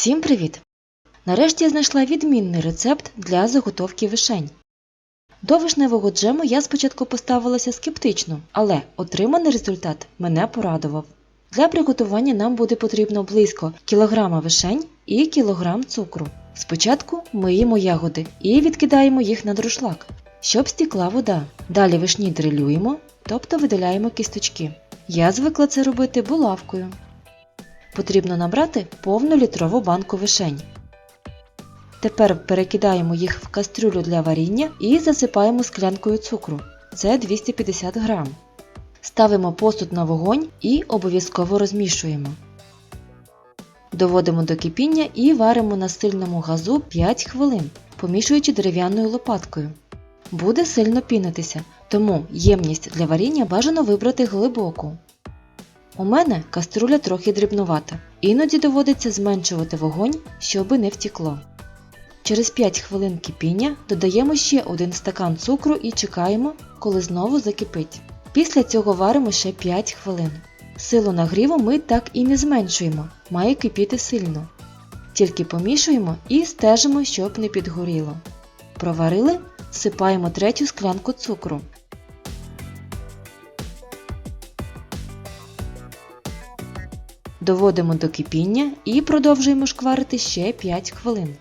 Всім привіт! Нарешті я знайшла відмінний рецепт для заготовки вишень. До вишневого джему я спочатку поставилася скептично, але отриманий результат мене порадував. Для приготування нам буде потрібно близько кілограма вишень і кілограм цукру. Спочатку миємо ягоди і відкидаємо їх на друшлак, щоб стікла вода. Далі вишні дрилюємо, тобто видаляємо кісточки. Я звикла це робити булавкою. Потрібно набрати повну літрову банку вишень. Тепер перекидаємо їх в кастрюлю для варіння і засипаємо склянкою цукру. Це 250 грам. Ставимо посуд на вогонь і обов'язково розмішуємо. Доводимо до кипіння і варимо на сильному газу 5 хвилин, помішуючи дерев'яною лопаткою. Буде сильно пінитися, тому ємність для варіння бажано вибрати глибоку. У мене каструля трохи дрібнувата, іноді доводиться зменшувати вогонь, щоби не втікло. Через 5 хвилин кипіння додаємо ще один стакан цукру і чекаємо, коли знову закипить. Після цього варимо ще 5 хвилин. Силу нагріву ми так і не зменшуємо, має кипіти сильно. Тільки помішуємо і стежимо, щоб не підгоріло. Проварили, всипаємо третю склянку цукру. Доводимо до кипіння і продовжуємо шкварити ще 5 хвилин.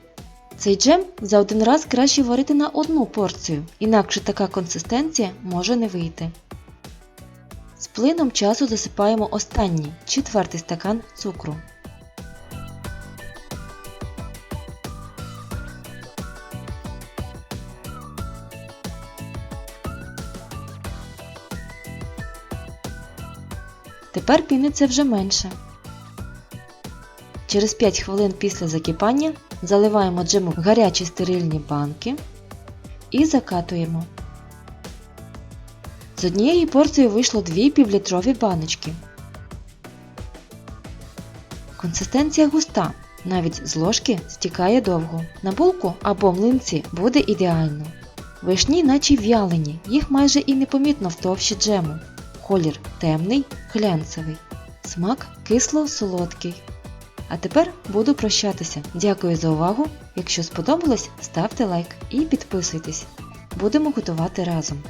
Цей джем за один раз краще варити на одну порцію, інакше така консистенція може не вийти. З плином часу засипаємо останній четвертий стакан цукру. Тепер піниться вже менше. Через 5 хвилин після закипання заливаємо джему в гарячі стерильні банки і закатуємо. З однієї порції вийшло 2 півлітрові баночки. Консистенція густа, навіть з ложки стікає довго. На булку або млинці буде ідеально. Вишні наче в'ялені, їх майже і непомітно в товщі джему. Колір темний, глянцевий. Смак кисло-солодкий. А тепер буду прощатися. Дякую за увагу. Якщо сподобалось, ставте лайк і підписуйтесь. Будемо готувати разом.